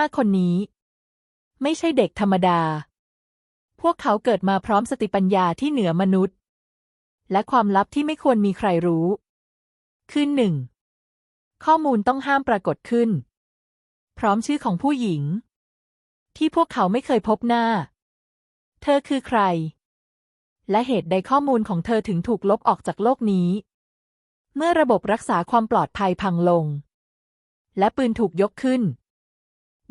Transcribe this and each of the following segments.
ห้าคนนี้ ไม่ใช่เด็กธรรมดา พวกเขาเกิดมาพร้อมสติปัญญาที่เหนือมนุษย์ และความลับที่ไม่ควรมีใครรู้คือหนึ่งข้อมูลต้องห้ามปรากฏขึ้น พร้อมชื่อของผู้หญิง ที่พวกเขาไม่เคยพบหน้า เธอคือใคร และเหตุใดข้อมูลของเธอถึงถูกลบออกจากโลกนี้ เมื่อระบบรักษาความปลอดภัยพังลง และปืนถูกยกขึ้น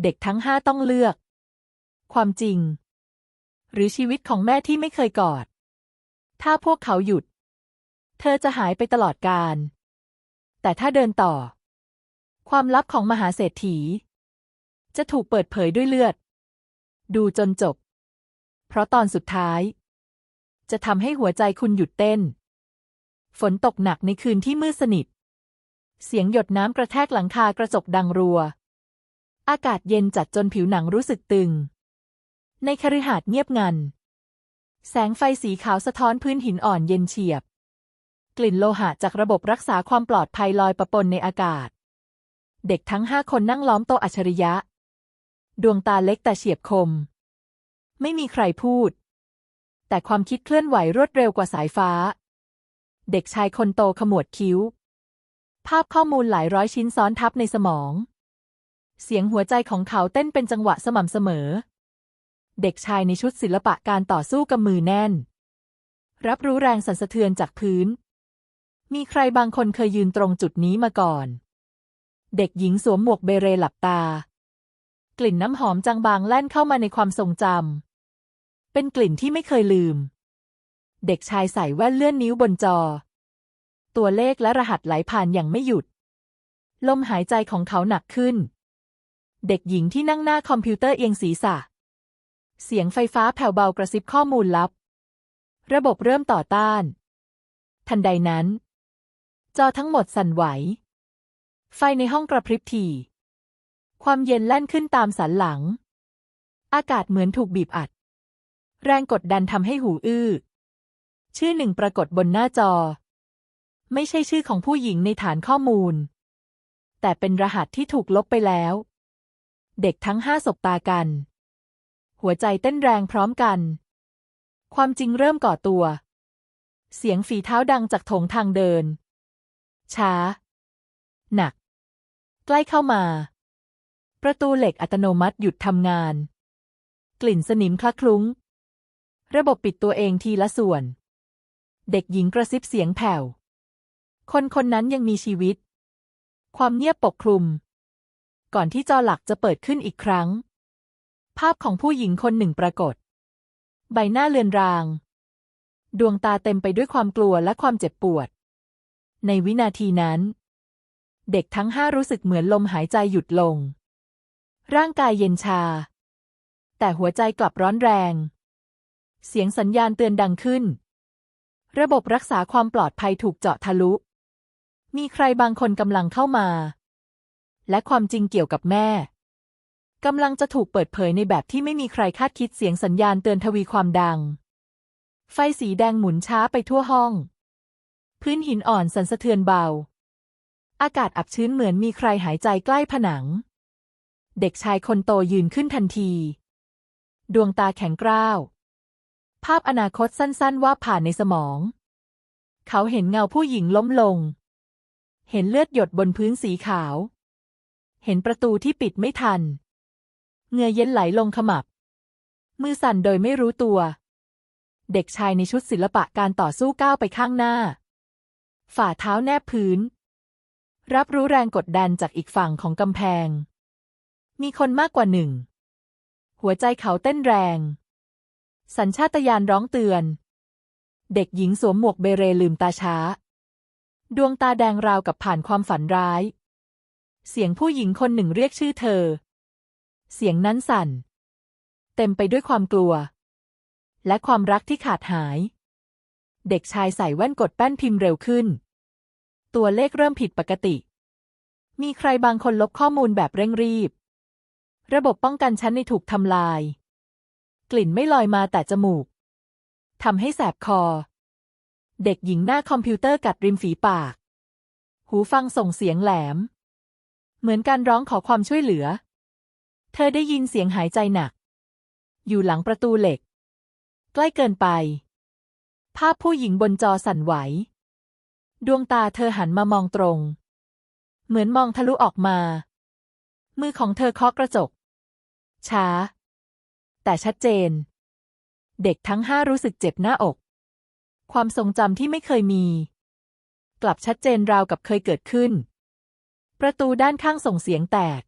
เด็กทั้งห้าต้องเลือก ความจริง หรือชีวิตของแม่ที่ไม่เคยกอด ถ้าพวกเขาหยุด เธอจะหายไปตลอดกาลแต่ถ้าเดินต่อ ความลับของมหาเศรษฐี จะถูกเปิดเผยด้วยเลือด ดูจนจบ เพราะตอนสุดท้าย จะทำให้หัวใจคุณหยุดเต้น ฝนตกหนักในคืนที่มืดสนิท เสียงหยดน้ำกระแทกหลังคากระจกดังรัว อากาศเย็นจัดจนผิวหนังรู้สึกตึง ในคฤหาสน์เงียบงัน แสงไฟสีขาวสะท้อนพื้นหินอ่อนเย็นเฉียบ กลิ่นโลหะจากระบบรักษาความปลอดภัยลอยประปนในอากาศ เด็กทั้งห้าคนนั่งล้อมโต๊ะอัจฉริยะ ดวงตาเล็กแต่เฉียบคม ไม่มีใครพูด แต่ความคิดเคลื่อนไหวรวดเร็วกว่าสายฟ้า เด็กชายคนโตขมวดคิ้ว ภาพข้อมูลหลายร้อยชิ้นซ้อนทับในสมอง เสียงหัวใจของเขาเต้นเป็นจังหวะสม่ำเสมอ เด็กชายในชุดศิลปะการต่อสู้กับมือแน่น รับรู้แรงสั่นสะเทือนจากพื้น มีใครบางคนเคยยืนตรงจุดนี้มาก่อน เด็กหญิงสวมหมวกเบเรหลับตา กลิ่นน้ำหอมจางบางแล่นเข้ามาในความทรงจำ เป็นกลิ่นที่ไม่เคยลืม เด็กชายใส่แว่นเลื่อนนิ้วบนจอ ตัวเลขและรหัสไหลผ่านอย่างไม่หยุด ลมหายใจของเขาหนักขึ้น เด็กหญิงที่นั่งหน้าคอมพิวเตอร์เอียงศีรษะ เสียงไฟฟ้าแผ่วเบากระซิบข้อมูลลับ ระบบเริ่มต่อต้าน ทันใดนั้น จอทั้งหมดสั่นไหว ไฟในห้องกระพริบถี่ความเย็นแล่นขึ้นตามสันหลัง อากาศเหมือนถูกบีบอัด แรงกดดันทำให้หูอื้อ ชื่อหนึ่งปรากฏบนหน้าจอ ไม่ใช่ชื่อของผู้หญิงในฐานข้อมูล แต่เป็นรหัสที่ถูกลบไปแล้ว เด็กทั้งห้าสบตากัน หัวใจเต้นแรงพร้อมกัน ความจริงเริ่มก่อตัว เสียงฝีเท้าดังจากโถงทางเดิน ช้า หนัก ใกล้เข้ามา ประตูเหล็กอัตโนมัติหยุดทำงาน กลิ่นสนิมคละคลุ้ง ระบบปิดตัวเองทีละส่วน เด็กหญิงกระซิบเสียงแผ่ว คนคนนั้นยังมีชีวิต ความเงียบปกคลุม ก่อนที่จอหลักจะเปิดขึ้นอีกครั้ง ภาพของผู้หญิงคนหนึ่งปรากฏ ใบหน้าเลือนราง ดวงตาเต็มไปด้วยความกลัวและความเจ็บปวด ในวินาทีนั้น เด็กทั้งห้ารู้สึกเหมือนลมหายใจหยุดลง ร่างกายเย็นชา แต่หัวใจกลับร้อนแรง เสียงสัญญาณเตือนดังขึ้น ระบบรักษาความปลอดภัยถูกเจาะทะลุ มีใครบางคนกำลังเข้ามา และความจริงเกี่ยวกับแม่กำลังจะถูกเปิดเผยในแบบที่ไม่มีใครคาดคิดเสียงสัญญาณเตือนทวีความดัง ไฟสีแดงหมุนช้าไปทั่วห้อง พื้นหินอ่อนสั่นสะเทือนเบา อากาศอับชื้นเหมือนมีใครหายใจใกล้ผนัง เด็กชายคนโตยืนขึ้นทันที ดวงตาแข็งกร้าว ภาพอนาคตสั้นๆว่าผ่านในสมอง เขาเห็นเงาผู้หญิงล้มลง เห็นเลือดหยดบนพื้นสีขาว เห็นประตูที่ปิดไม่ทันเงื่อเย็นไหลลงขมับ มือสั่นโดยไม่รู้ตัว เด็กชายในชุดศิลปะการต่อสู้ก้าวไปข้างหน้า ฝ่าเท้าแนบพื้น รับรู้แรงกดดันจากอีกฝั่งของกำแพง มีคนมากกว่าหนึ่ง หัวใจเขาเต้นแรง สัญชาตญาณร้องเตือน เด็กหญิงสวมหมวกเบเรลืมตาช้า ดวงตาแดงราวกับผ่านความฝันร้าย เสียงผู้หญิงคนหนึ่งเรียกชื่อเธอ เสียงนั้นสั่น เต็มไปด้วยความกลัว และความรักที่ขาดหาย เด็กชายใส่แว่นกดแป้นพิมพ์เร็วขึ้น ตัวเลขเริ่มผิดปกติ มีใครบางคนลบข้อมูลแบบเร่งรีบ ระบบป้องกันชั้นในถูกทำลาย กลิ่นไม่ลอยมาแต่จมูกทำให้แสบคอ เด็กหญิงหน้าคอมพิวเตอร์กัดริมฝีปาก หูฟังส่งเสียงแหลม เหมือนการร้องขอความช่วยเหลือ เธอได้ยินเสียงหายใจหนัก อยู่หลังประตูเหล็ก ใกล้เกินไป ภาพผู้หญิงบนจอสั่นไหว ดวงตาเธอหันมามองตรง เหมือนมองทะลุออกมา มือของเธอเคาะกระจก ช้า แต่ชัดเจน เด็กทั้งห้ารู้สึกเจ็บหน้าอก ความทรงจำที่ไม่เคยมี กลับชัดเจนราวกับเคยเกิดขึ้น ประตูด้านข้างส่งเสียงแตก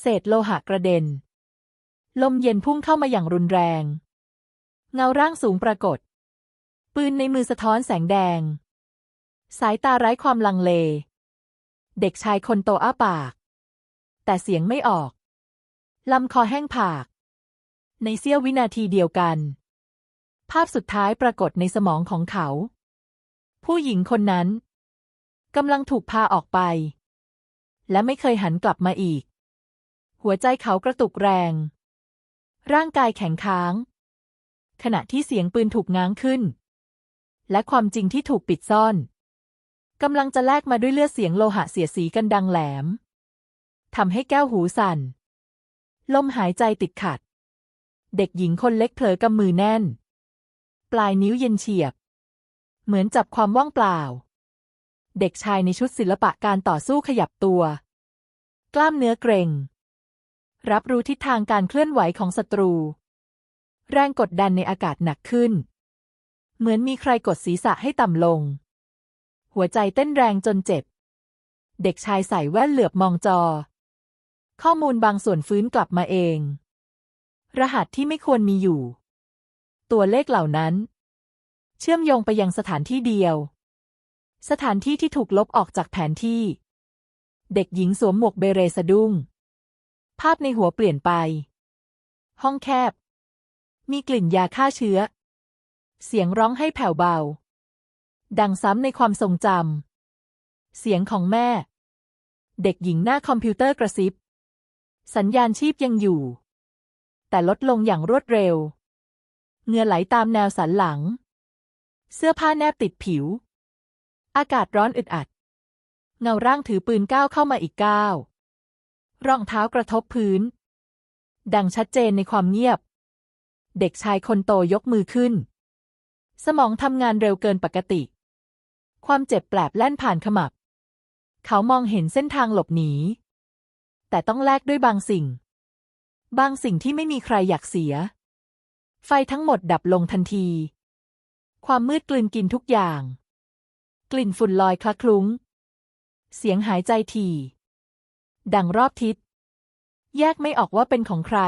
เศษโลหะกระเด็น ลมเย็นพุ่งเข้ามาอย่างรุนแรง เงาร่างสูงปรากฏ ปืนในมือสะท้อนแสงแดง สายตาไร้ความลังเล เด็กชายคนโตอ้าปาก แต่เสียงไม่ออก ลำคอแห้งผาก ในเสี้ยววินาทีเดียวกัน ภาพสุดท้ายปรากฏในสมองของเขา ผู้หญิงคนนั้นกำลังถูกพาออกไป และไม่เคยหันกลับมาอีก หัวใจเขากระตุกแรง ร่างกายแข็งค้าง ขณะที่เสียงปืนถูกง้างขึ้น และความจริงที่ถูกปิดซ่อนกำลังจะแลกมาด้วยเลือดเสียงโลหะเสียสีกันดังแหลมทำให้แก้วหูสั่น ลมหายใจติดขัด เด็กหญิงคนเล็กเผลอกำมือแน่น ปลายนิ้วเย็นเฉียบ เหมือนจับความว่างเปล่า เด็กชายในชุดศิลปะการต่อสู้ขยับตัว กล้ามเนื้อเกร็ง รับรู้ทิศทางการเคลื่อนไหวของศัตรู แรงกดดันในอากาศหนักขึ้น เหมือนมีใครกดศีรษะให้ต่ำลง หัวใจเต้นแรงจนเจ็บ เด็กชายใส่แว่นเหลือบมองจอ ข้อมูลบางส่วนฟื้นกลับมาเอง รหัสที่ไม่ควรมีอยู่ ตัวเลขเหล่านั้น เชื่อมโยงไปยังสถานที่เดียว สถานที่ที่ถูกลบออกจากแผนที่ เด็กหญิงสวมหมวกเบเรสะดุ้ง ภาพในหัวเปลี่ยนไป ห้องแคบ มีกลิ่นยาฆ่าเชื้อ เสียงร้องให้แผ่วเบา ดังซ้ำในความทรงจำ เสียงของแม่ เด็กหญิงหน้าคอมพิวเตอร์กระซิบ สัญญาณชีพยังอยู่ แต่ลดลงอย่างรวดเร็ว เงื่อไหลตามแนวสันหลัง เสื้อผ้าแนบติดผิว อากาศร้อนอึดอัด เงาร่างถือปืนก้าวเข้ามาอีกก้าวรองเท้ากระทบพื้น ดังชัดเจนในความเงียบ เด็กชายคนโตยกมือขึ้น สมองทำงานเร็วเกินปกติ ความเจ็บแปลบแล่นผ่านขมับ เขามองเห็นเส้นทางหลบหนี แต่ต้องแลกด้วยบางสิ่ง บางสิ่งที่ไม่มีใครอยากเสีย ไฟทั้งหมดดับลงทันที ความมืดกลืนกินทุกอย่าง กลิ่นฝุ่นลอยคละคลุ้ง เสียงหายใจถี่ ดังรอบทิศ แยกไม่ออกว่าเป็นของใคร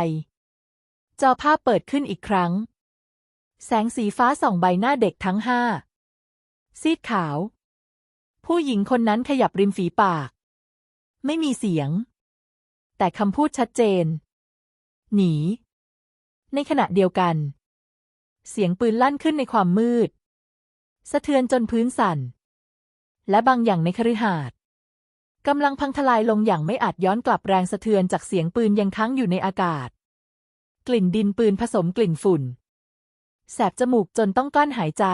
จอภาพเปิดขึ้นอีกครั้ง แสงสีฟ้าส่องใบหน้าเด็กทั้งห้า ซีดขาว ผู้หญิงคนนั้นขยับริมฝีปาก ไม่มีเสียง แต่คำพูดชัดเจน หนี ในขณะเดียวกัน เสียงปืนลั่นขึ้นในความมืด สะเทือนจนพื้นสั่น และบางอย่างในคฤหาสน์กำลังพังทลายลงอย่างไม่อาจย้อนกลับแรงสะเทือนจากเสียงปืนยังค้างอยู่ในอากาศ กลิ่นดินปืนผสมกลิ่นฝุ่น แสบจมูกจนต้องกลั้นหายใจ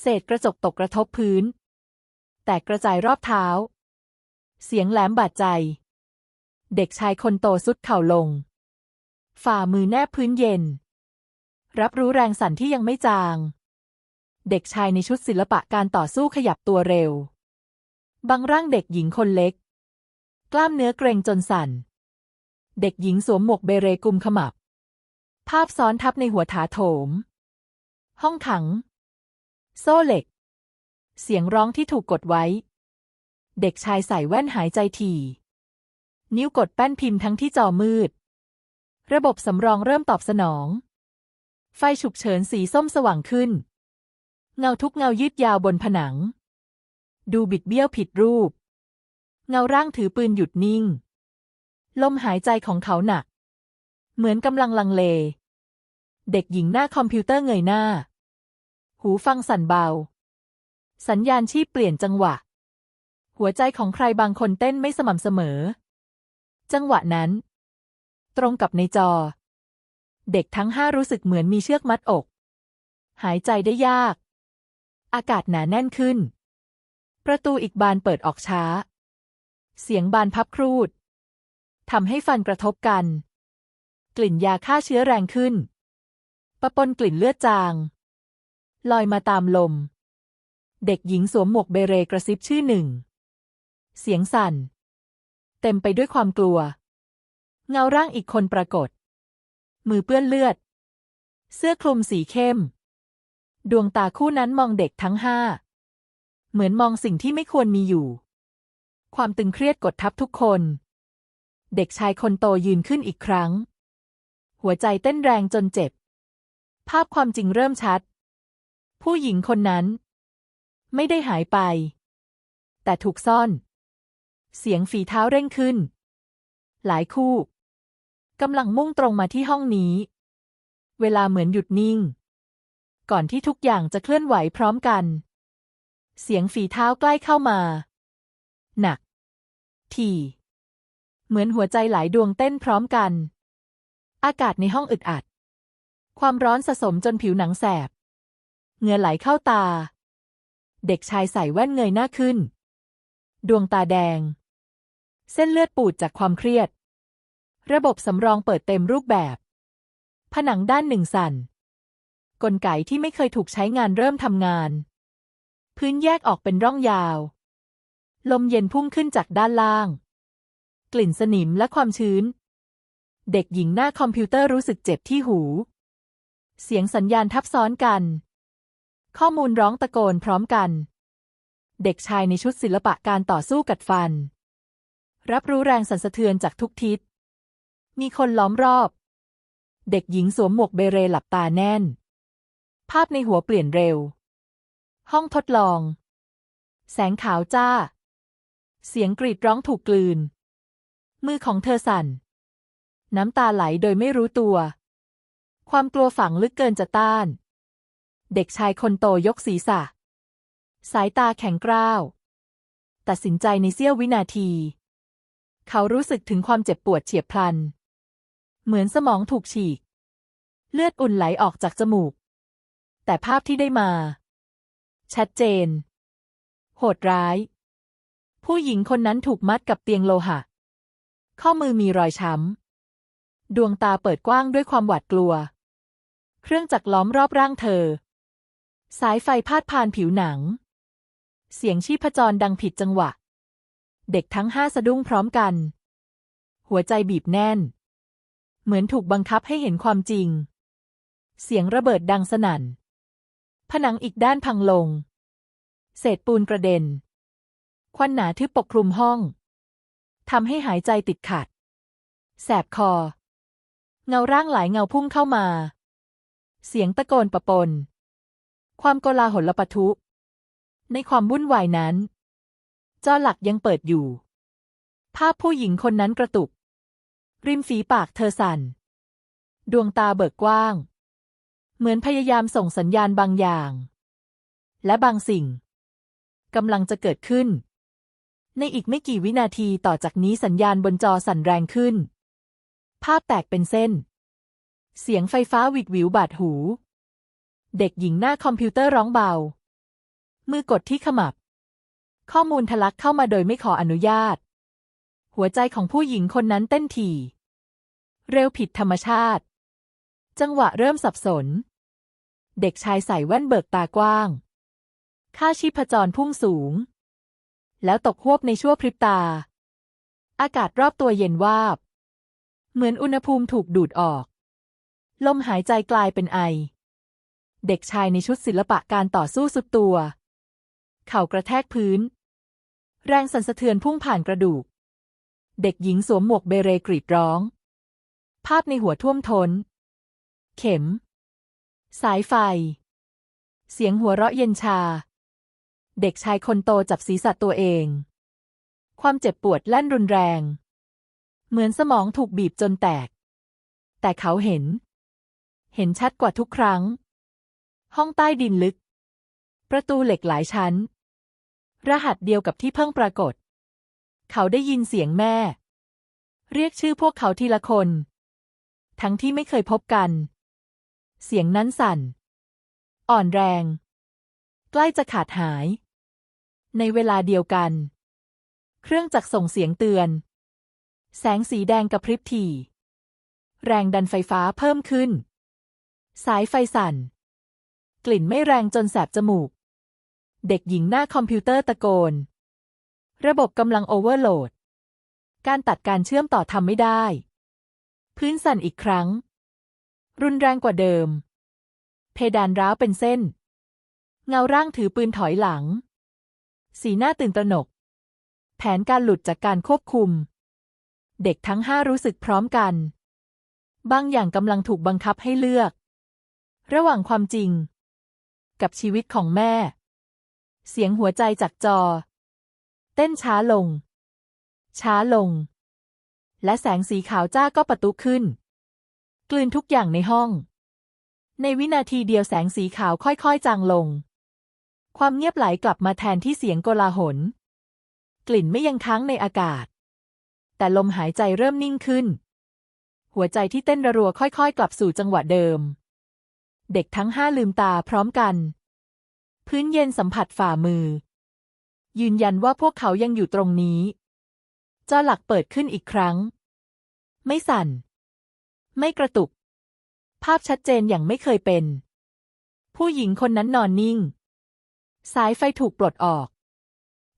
เศษกระจกตกกระทบพื้น แตกกระจายรอบเท้า เสียงแหลมบาดใจ เด็กชายคนโตสุดเข่าลง ฝ่ามือแนบพื้นเย็น รับรู้แรงสั่นที่ยังไม่จาง เด็กชายในชุดศิลปะการต่อสู้ขยับตัวเร็ว บางร่างเด็กหญิงคนเล็ก กล้ามเนื้อเกรงจนสั่น เด็กหญิงสวมหมวกเบเรกุมขมับ ภาพซ้อนทับในหัวถาโถม ห้องขัง โซ่เหล็ก เสียงร้องที่ถูกกดไว้ เด็กชายใส่แว่นหายใจถี่นิ้วกดแป้นพิมพ์ทั้งที่จอมืด ระบบสำรองเริ่มตอบสนอง ไฟฉุกเฉินสีส้มสว่างขึ้น เงาทุกเงายืดยาวบนผนัง ดูบิดเบี้ยวผิดรูป เงาร่างถือปืนหยุดนิ่ง ลมหายใจของเขาหนัก เหมือนกำลังลังเล เด็กหญิงหน้าคอมพิวเตอร์เงยหน้า หูฟังสั่นเบา สัญญาณชีพเปลี่ยนจังหวะ หัวใจของใครบางคนเต้นไม่สม่ำเสมอ จังหวะนั้น ตรงกับในจอ เด็กทั้งห้ารู้สึกเหมือนมีเชือกมัดอก หายใจได้ยาก อากาศหนาแน่นขึ้น ประตูอีกบานเปิดออกช้า เสียงบานพับครูดทำให้ฟันกระทบกัน กลิ่นยาฆ่าเชื้อแรงขึ้น ปะปนกลิ่นเลือดจาง ลอยมาตามลม เด็กหญิงสวมหมวกเบเรกระซิบชื่อหนึ่ง เสียงสั่น เต็มไปด้วยความกลัว เงาร่างอีกคนปรากฏ มือเปื้อนเลือด เสื้อคลุมสีเข้ม ดวงตาคู่นั้นมองเด็กทั้งห้า เหมือนมองสิ่งที่ไม่ควรมีอยู่ ความตึงเครียดกดทับทุกคน เด็กชายคนโตยืนขึ้นอีกครั้ง หัวใจเต้นแรงจนเจ็บ ภาพความจริงเริ่มชัด ผู้หญิงคนนั้น ไม่ได้หายไป แต่ถูกซ่อน เสียงฝีเท้าเร่งขึ้น หลายคู่กำลังมุ่งตรงมาที่ห้องนี้ เวลาเหมือนหยุดนิ่ง ก่อนที่ทุกอย่างจะเคลื่อนไหวพร้อมกัน เสียงฝีเท้าใกล้เข้ามา หนักถี่เหมือนหัวใจหลายดวงเต้นพร้อมกัน อากาศในห้องอึดอัด ความร้อนสะสมจนผิวหนังแสบ เหงื่อไหลเข้าตา เด็กชายใส่แว่นเงยหน้าขึ้น ดวงตาแดง เส้นเลือดปูดจากความเครียด ระบบสำรองเปิดเต็มรูปแบบ ผนังด้านหนึ่งสั่น กลไกที่ไม่เคยถูกใช้งานเริ่มทำงาน พื้นแยกออกเป็นร่องยาว ลมเย็นพุ่งขึ้นจากด้านล่าง กลิ่นสนิมและความชื้น เด็กหญิงหน้าคอมพิวเตอร์รู้สึกเจ็บที่หู เสียงสัญญาณทับซ้อนกัน ข้อมูลร้องตะโกนพร้อมกัน เด็กชายในชุดศิลปะการต่อสู้กัดฟัน รับรู้แรงสั่นสะเทือนจากทุกทิศ มีคนล้อมรอบ เด็กหญิงสวมหมวกเบเรหลับตาแน่น ภาพในหัวเปลี่ยนเร็ว ห้องทดลอง แสงขาวจ้า เสียงกรีดร้องถูกกลืน มือของเธอสั่น น้ำตาไหลโดยไม่รู้ตัว ความกลัวฝังลึกเกินจะต้าน เด็กชายคนโตยกศีรษะ สายตาแข็งกร้าว ตัดสินใจในเสี้ยววินาที เขารู้สึกถึงความเจ็บปวดเฉียบพลัน เหมือนสมองถูกฉีก เลือดอุ่นไหลออกจากจมูก แต่ภาพที่ได้มา ชัดเจน โหดร้าย ผู้หญิงคนนั้นถูกมัดกับเตียงโลหะ ข้อมือมีรอยช้ำ ดวงตาเปิดกว้างด้วยความหวาดกลัว เครื่องจักรล้อมรอบร่างเธอ สายไฟพาดผ่านผิวหนัง เสียงชีพจรดังผิดจังหวะ เด็กทั้งห้าสะดุ้งพร้อมกัน หัวใจบีบแน่น เหมือนถูกบังคับให้เห็นความจริงเสียงระเบิดดังสนั่น ผนังอีกด้านพังลง เศษปูนกระเด็น ควันหนาทึบปกคลุมห้องทำให้หายใจติดขัด แสบคอ เงาร่างหลายเงาพุ่งเข้ามา เสียงตะโกนประปน ความโกลาหลปะทุ ในความวุ่นวายนั้น จอหลักยังเปิดอยู่ ภาพผู้หญิงคนนั้นกระตุก ริมฝีปากเธอสั่น ดวงตาเบิกกว้าง เหมือนพยายามส่งสัญญาณบางอย่าง และบางสิ่งกำลังจะเกิดขึ้น ในอีกไม่กี่วินาทีต่อจากนี้สัญญาณบนจอสั่นแรงขึ้น ภาพแตกเป็นเส้น เสียงไฟฟ้าวิดวิวบาดหู เด็กหญิงหน้าคอมพิวเตอร์ร้องเบา มือกดที่ขมับ ข้อมูลทะลักเข้ามาโดยไม่ขออนุญาต หัวใจของผู้หญิงคนนั้นเต้นถี่ เร็วผิดธรรมชาติ จังหวะเริ่มสับสน เด็กชายใส่แว่นเบิกตากว้าง ค่าชีพจรพุ่งสูง แล้วตกหวบในชั่วพริบตา อากาศรอบตัวเย็นวาบ เหมือนอุณหภูมิถูกดูดออก ลมหายใจกลายเป็นไอ เด็กชายในชุดศิลปะการต่อสู้สุดตัว เข่ากระแทกพื้น แรงสั่นสะเทือนพุ่งผ่านกระดูก เด็กหญิงสวมหมวกเบเรกรีดร้อง ภาพในหัวท่วมทน้น เข็ม สายไฟ เสียงหัวเราะเย็นชา เด็กชายคนโตจับศีรษะตัวเอง ความเจ็บปวดแล่นรุนแรง เหมือนสมองถูกบีบจนแตก แต่เขาเห็น เห็นชัดกว่าทุกครั้ง ห้องใต้ดินลึก ประตูเหล็กหลายชั้น รหัสเดียวกับที่เพิ่งปรากฏ เขาได้ยินเสียงแม่ เรียกชื่อพวกเขาทีละคน ทั้งที่ไม่เคยพบกัน เสียงนั้นสั่น อ่อนแรง ใกล้จะขาดหาย ในเวลาเดียวกัน เครื่องจักรส่งเสียงเตือน แสงสีแดงกระพริบถี่แรงดันไฟฟ้าเพิ่มขึ้น สายไฟสั่น กลิ่นไม่แรงจนแสบจมูก เด็กหญิงหน้าคอมพิวเตอร์ตะโกน ระบบกำลังโอเวอร์โหลด การตัดการเชื่อมต่อทำไม่ได้ พื้นสั่นอีกครั้ง รุนแรงกว่าเดิม เพดานร้าวเป็นเส้น เงาร่างถือปืนถอยหลัง สีหน้าตื่นตระหนก แผนการหลุดจากการควบคุม เด็กทั้งห้ารู้สึกพร้อมกัน บางอย่างกำลังถูกบังคับให้เลือก ระหว่างความจริง กับชีวิตของแม่ เสียงหัวใจจากจอ เต้นช้าลง ช้าลง และแสงสีขาวจ้าก็ประตุขึ้น กลืนทุกอย่างในห้อง ในวินาทีเดียวแสงสีขาวค่อยๆจางลง ความเงียบไหลกลับมาแทนที่เสียงโกลาหล กลิ่นไม่ยังค้างในอากาศ แต่ลมหายใจเริ่มนิ่งขึ้น หัวใจที่เต้นระรัวค่อยๆ กลับสู่จังหวะเดิม เด็กทั้งห้าลืมตาพร้อมกัน พื้นเย็นสัมผัสฝ่ามือ ยืนยันว่าพวกเขายังอยู่ตรงนี้จอหลักเปิดขึ้นอีกครั้ง ไม่สั่น ไม่กระตุก ภาพชัดเจนอย่างไม่เคยเป็น ผู้หญิงคนนั้นนอนนิ่ง สายไฟถูกปลดออก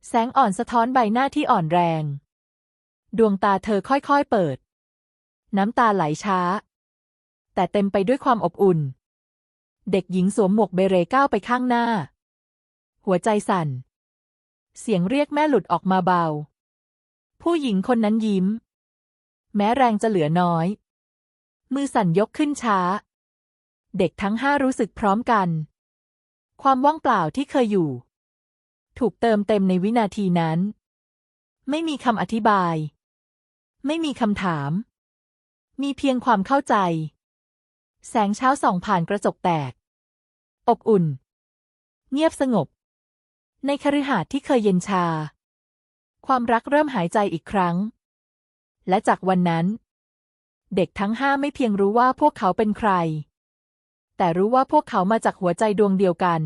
แสงอ่อนสะท้อนใบหน้าที่อ่อนแรง ดวงตาเธอค่อยๆเปิด น้ำตาไหลช้า แต่เต็มไปด้วยความอบอุ่น เด็กหญิงสวมหมวกเบเรก้าวไปข้างหน้า หัวใจสั่น เสียงเรียกแม่หลุดออกมาเบา ผู้หญิงคนนั้นยิ้ม แม้แรงจะเหลือน้อย มือสั่นยกขึ้นช้า เด็กทั้งห้ารู้สึกพร้อมกัน ความว่างเปล่าที่เคยอยู่ ถูกเติมเต็มในวินาทีนั้น ไม่มีคำอธิบาย ไม่มีคำถาม มีเพียงความเข้าใจ แสงเช้าส่องผ่านกระจกแตก อบอุ่น เงียบสงบ ในคฤหาสน์ที่เคยเย็นชา ความรักเริ่มหายใจอีกครั้ง และจากวันนั้น เด็กทั้งห้าไม่เพียงรู้ว่าพวกเขาเป็นใคร แต่รู้ว่าพวกเขามาจากหัวใจดวงเดียวกัน